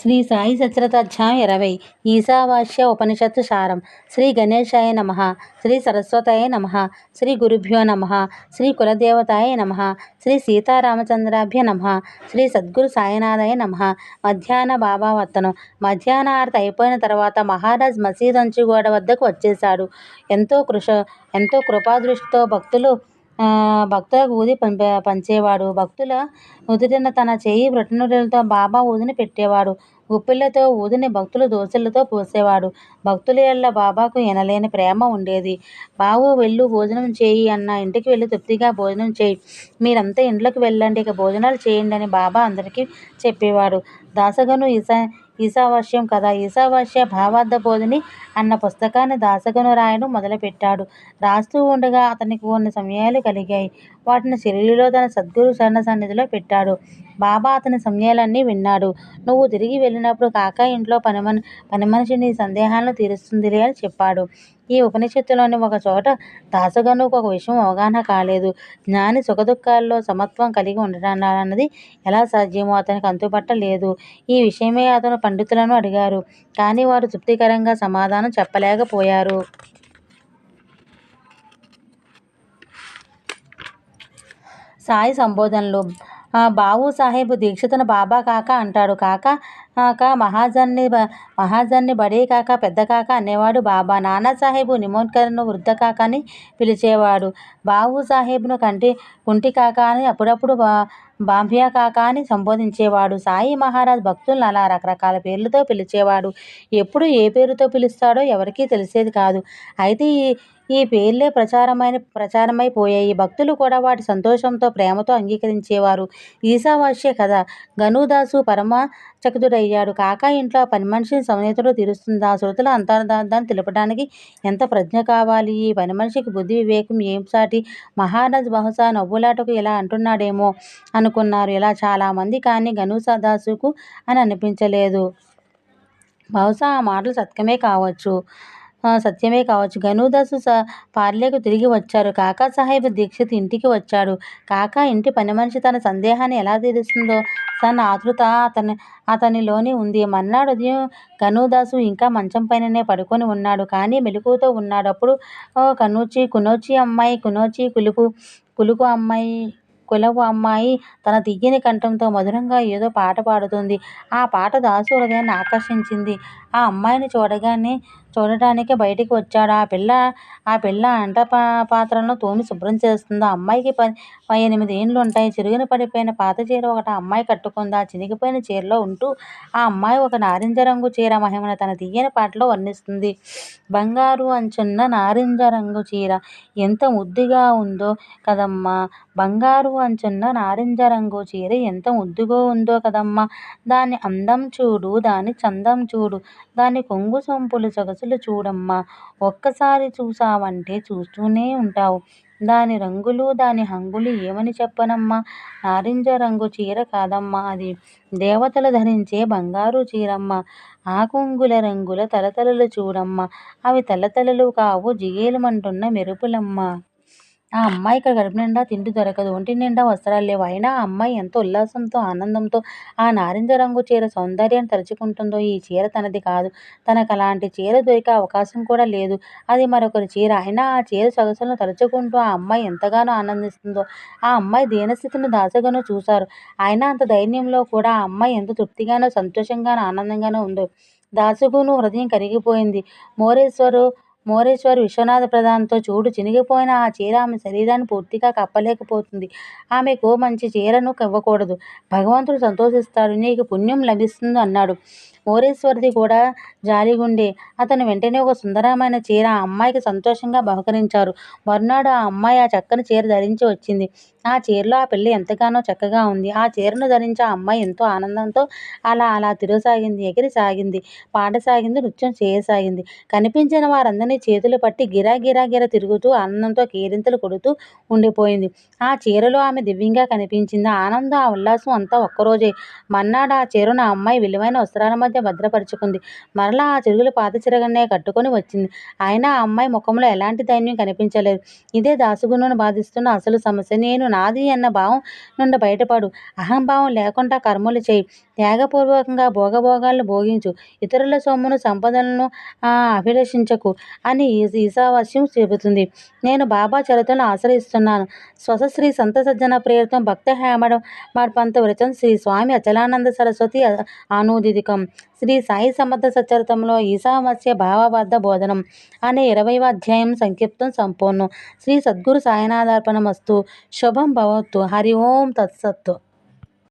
శ్రీ సాయి సచరితాధ్యాయం ఇరవై ఈశావాస్య ఉపనిషత్తు సారం. శ్రీ గణేశాయ నమ శ్రీ సరస్వతాయ నమ శ్రీ గురుభ్యో నమ శ్రీ కులదేవతాయ నమ శ్రీ సీతారామచంద్రాభ్య నమ శ్రీ సద్గురు సాయినాథాయ నమ. మధ్యాహ్న బాబావర్తనం మధ్యాహ్న ఆరతి అయిపోయిన తర్వాత మహారాజ్ మసీద్ వద్దకు వచ్చేశాడు. ఎంతో కృష ఎంతో కృపాదృష్టితో భక్తులు భక్తులకు ఊది పంపే పంచేవాడు. భక్తుల నుదుటిన తన చేయి బ్రొటనవేలుతో బాబా ఊదిని పెట్టేవాడు. గుప్పిళ్ళతో ఊదిని భక్తులు దోశలతో పోసేవాడు. భక్తుల ఎల్ల బాబాకు ఎనలేని ప్రేమ ఉండేది. బావు వెళ్ళు భోజనం చేయి అన్న ఇంటికి వెళ్ళి తృప్తిగా భోజనం చేయి. మీరంతా ఇంట్లోకి వెళ్ళండి ఇక భోజనాలు చేయండి అని బాబా అందరికీ చెప్పేవాడు. దాసగను ఈశా ఈశావాస్యం కదా. ఈశావాస్య భావార్థ బోధిని అన్న పుస్తకాన్ని దాసగను రాయడం మొదలుపెట్టాడు. రాస్తూ ఉండగా అతనికి కొన్ని సమయాలు కలిగాయి. వాటిని శరీరంలో తన సద్గురు శరణ సన్నిధిలో పెట్టాడు. బాబా అతని సమయాలన్నీ విన్నాడు. నువ్వు తిరిగి వెళ్ళినప్పుడు కాకా ఇంట్లో పని మన పని మనిషి నీ సందేహాలను తీరుస్తుందిలే అని చెప్పాడు. ఈ ఉపనిషత్తులోని ఒక చోట దాసగనుకు ఒక విషయం అవగాహన కాలేదు. జ్ఞాని సుఖదుఖాల్లో సమత్వం కలిగి ఉండడాన్నది ఎలా సాధ్యమో అతనికి అంతుపట్టలేదు. ఈ విషయమే అతను పండితులను అడిగారు. కానీ వారు తృప్తికరంగా సమాధానం చెప్పలేకపోయారు. సాయి సంబోధనలు. బాబు బావు సాహెబ్ దీక్షితను బాబా కాక అంటాడు. కాక కాక మహాజన్ని మహాజన్ని బడే కాక పెద్ద కాక అనేవాడు బాబా. నానా సాహెబు నిమోన్కర్ను వృద్ధ కాక అని పిలిచేవాడు. బావు సాహెబ్ను కంటి కుంటి కాక అని అప్పుడప్పుడు బా బాంభియా కాకా అని సంబోధించేవాడు. సాయి మహారాజ్ భక్తులను అలా రకరకాల పేర్లతో పిలిచేవాడు. ఎప్పుడు ఏ పేరుతో పిలుస్తాడో ఎవరికీ తెలిసేది కాదు. అయితే ఈ పేర్లే ప్రచారమైన ప్రచారమైపోయాయి భక్తులు కూడా వాటి సంతోషంతో ప్రేమతో అంగీకరించేవారు. ఈశావాస్య కథ. గనుదాసు పరమ చకితుడయ్యాడు కాకా ఇంట్లో పని మనిషిని సమేతుడు తీరుస్తుందా. శృతుల అంతర్దాన్ని తెలపడానికి ఎంత ప్రజ్ఞ కావాలి? ఈ పని మనిషికి బుద్ధి వివేకం ఏం సాటి? మహారాజ్ బహుశా నవ్వులాటకు ఇలా అంటున్నాడేమో అనుకున్నారు. ఇలా చాలామంది కానీ గనుసాదాసుకు అని అనిపించలేదు. బహుశా ఆ మాటలు సత్యమే కావచ్చు. సత్యమే కావచ్చు. గనుదాసు స పార్లేకు తిరిగి వచ్చారు. కాకా సాహెబ్ దీక్షిత్ ఇంటికి వచ్చాడు. కాకా ఇంటి పని మనిషి తన సందేహాన్ని ఎలా తీరుస్తుందో తన ఆతృత అతని అతనిలోనే ఉంది. మర్నాడు ఉదయం గనుదాసు ఇంకా మంచం పైననే పడుకొని ఉన్నాడు. కానీ మెలకువతో ఉన్నాడు. అప్పుడు కనూచి కునోచి అమ్మాయి కునోచి కులుకు కులుకు అమ్మాయి కులపు అమ్మాయి తన తియ్యని కంఠంతో మధురంగా ఏదో పాట పాడుతుంది. ఆ పాట దాసు హృదయాన్ని ఆకర్షించింది. ఆ అమ్మాయిని చూడగానే చూడటానికి బయటికి వచ్చాడు. ఆ పిల్ల ఆ పిల్ల అంట పా పాత్రలను తోమి శుభ్రం చేస్తుంది. ఆ అమ్మాయికి ప ఎనిమిది ఏండ్లు ఉంటాయి చిరుగున పడిపోయిన పాత చీర ఒకటి ఆ అమ్మాయి కట్టుకుంది. ఆ చినిగిపోయిన చీరలో ఉంటూ ఆ అమ్మాయి ఒక నారింజ రంగు చీర మహిమను తన తీయని పాటలో వర్ణిస్తుంది. బంగారు అంచున్న నారింజ రంగు చీర ఎంత ముద్దుగా ఉందో కదమ్మా! బంగారు అంచున్న నారింజ రంగు చీర ఎంత ముద్దుగా ఉందో కదమ్మా! దాని అందం చూడు దాని చందం చూడు దాని కొంగు సొంపులు సొగసులు చూడమ్మా. ఒక్కసారి చూసావంటే చూస్తూనే ఉంటావు. దాని రంగులు దాని హంగులు ఏమని చెప్పనమ్మా? నారింజ రంగు చీర కాదమ్మా అది. దేవతలు ధరించే బంగారు చీరమ్మ. ఆ కొంగుల రంగుల తలతలలు చూడమ్మా. అవి తలతలలు కావు జిగేలమంటున్న మెరుపులమ్మా. ఆ అమ్మాయికి కడుపు నిండా తిండి దొరకదు. ఒంటి నిండా వస్త్రాలు లేవు. అయినా ఆ అమ్మాయి ఎంత ఉల్లాసంతో ఆనందంతో ఆ నారింజ రంగు చీర సౌందర్యాన్ని తలుచుకుంటుందో ఈ చీర తనది కాదు. తనకు అలాంటి చీర దొరికే అవకాశం కూడా లేదు. అది మరొకరి చీర. అయినా ఆ చీర సొగసులను తలుచుకుంటూ ఆ అమ్మాయి ఎంతగానో ఆనందిస్తుందో ఆ అమ్మాయి దీనస్థితిని దాసగానో చూశారు. అయినా అంత ధైర్యంలో కూడా ఆ అమ్మాయి ఎంత తృప్తిగానో సంతోషంగానో ఆనందంగానో ఉందో దాసుగును హృదయం కరిగిపోయింది. మోరేశ్వరు మోరేశ్వర్ విశ్వనాథ ప్రధాన్తో చూడు చినిగిపోయిన ఆ చీర ఆమె శరీరాన్ని పూర్తిగా కప్పలేకపోతుంది. ఆమెకు మంచి చీరను ఇవ్వకూడదు భగవంతుడు సంతోషిస్తాడు. నీకు పుణ్యం లభిస్తుంది అన్నాడు. మోరేశ్వరిది కూడా జాలిగుండే. అతను వెంటనే ఒక సుందరమైన చీర ఆ అమ్మాయికి సంతోషంగా బహుకరించారు. మరునాడు ఆ అమ్మాయి ఆ చక్కని చీర ధరించి వచ్చింది. ఆ చీరలో ఆ పిల్ల ఎంతగానో చక్కగా ఉంది. ఆ చీరను ధరించి ఆ అమ్మాయి ఎంతో ఆనందంతో అలా అలా తిరగసాగింది ఎగిరి సాగింది పాడసాగింది నృత్యం చేయసాగింది. కనిపించిన వారందరినీ చేతులు పట్టి గిరా గిరా గిర తిరుగుతూ ఆనందంతో కేరింతలు కొడుతూ ఉండిపోయింది. ఆ చీరలో ఆమె దివ్యంగా కనిపించింది. ఆనందం ఆ ఉల్లాసం అంతా ఒక్కరోజే. మన్నాడు ఆ చీరను ఆ అమ్మాయి విలువైన వస్త్రాల మధ్య మధ్య భద్రపరుచుకుంది. మరలా ఆ చిరుగులు పాత చిరగనే కట్టుకొని వచ్చింది. అయినా ఆ అమ్మాయి ముఖంలో ఎలాంటి దైన్యం కనిపించలేదు. ఇదే దాసుగుణను బాధిస్తున్న అసలు సమస్య. నేను నాది అన్న భావం నుండి బయటపడు. అహంభావం లేకుండా కర్మలు చేయి. త్యాగపూర్వకంగా భోగభోగాలను భోగించు. ఇతరుల సొమ్మును సంపదలను అభిలషించకు అని ఈశావాస్యం చెబుతుంది. నేను బాబా చరిత్రను ఆశ్రయిస్తున్నాను. స్వసశ్రీ సంత సజ్జన ప్రేరితం భక్త హేమడ పంత వ్రతం శ్రీ స్వామి అచలానంద సరస్వతి ఆనూదికం. శ్రీ సాయి సమర్థ సచరితంలో ఈశావాస్య భావబద్ధ బోధనం అనే ఇరవైవ అధ్యాయం సంక్షిప్తం సంపూర్ణం. శ్రీ సద్గురు సాయినాథార్పణమస్తు శుభం భవత్తు. హరి ఓం తత్సత్తు.